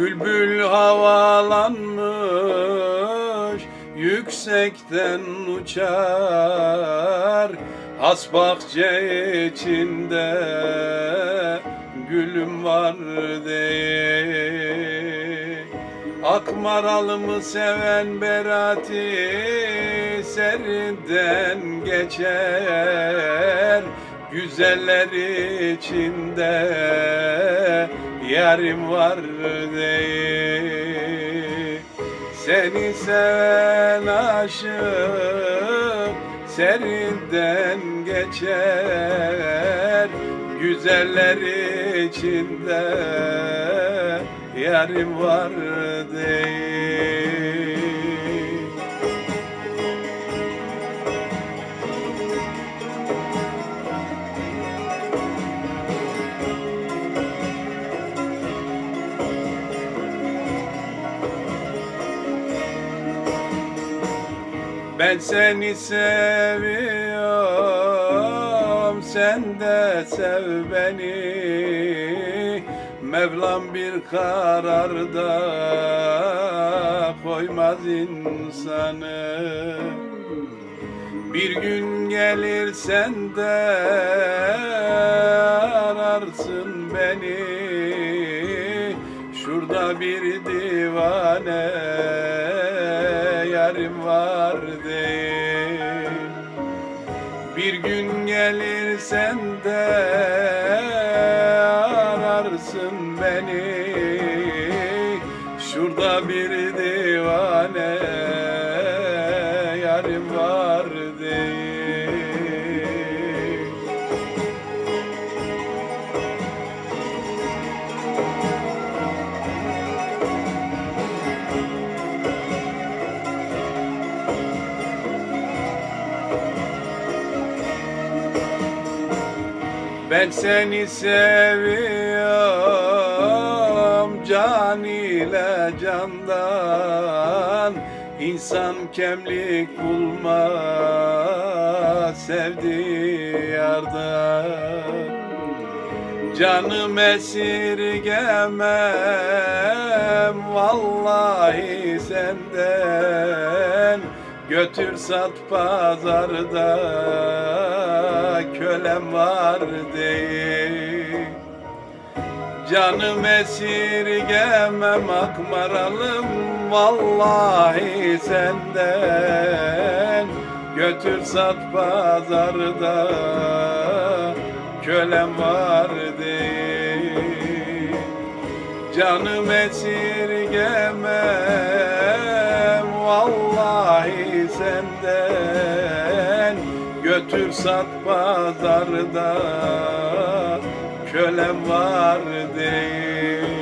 Bülbül havalanmış Yüksekten uçar. Has bahçe içinde Gülüm var Akmaralımı seven Berati Serinden geçer Güzeller içinde yarim var diye Seni seven aşık serinden geçer. Güzeller içinde yarim var diye Ben seni seviyorum, sen de sev beni. Mevlam bir kararda koymaz insanı. Bir gün gelir sen de ararsın beni. Şurada bir divane yarim var diye Bir gün gelir sen de ararsın beni. Şurada bir divane Ben seni seviyorum can ile candan. İnsan kemlik bulmaz sevdiği yardan Canım esirgemem vallahi senden Götür sat pazarda kölem var diye Canım esirgemem akmaralım vallahi senden. Götür sat pazarda kölem var diye Canım esirgemem Götür sat pazarda kölem var diye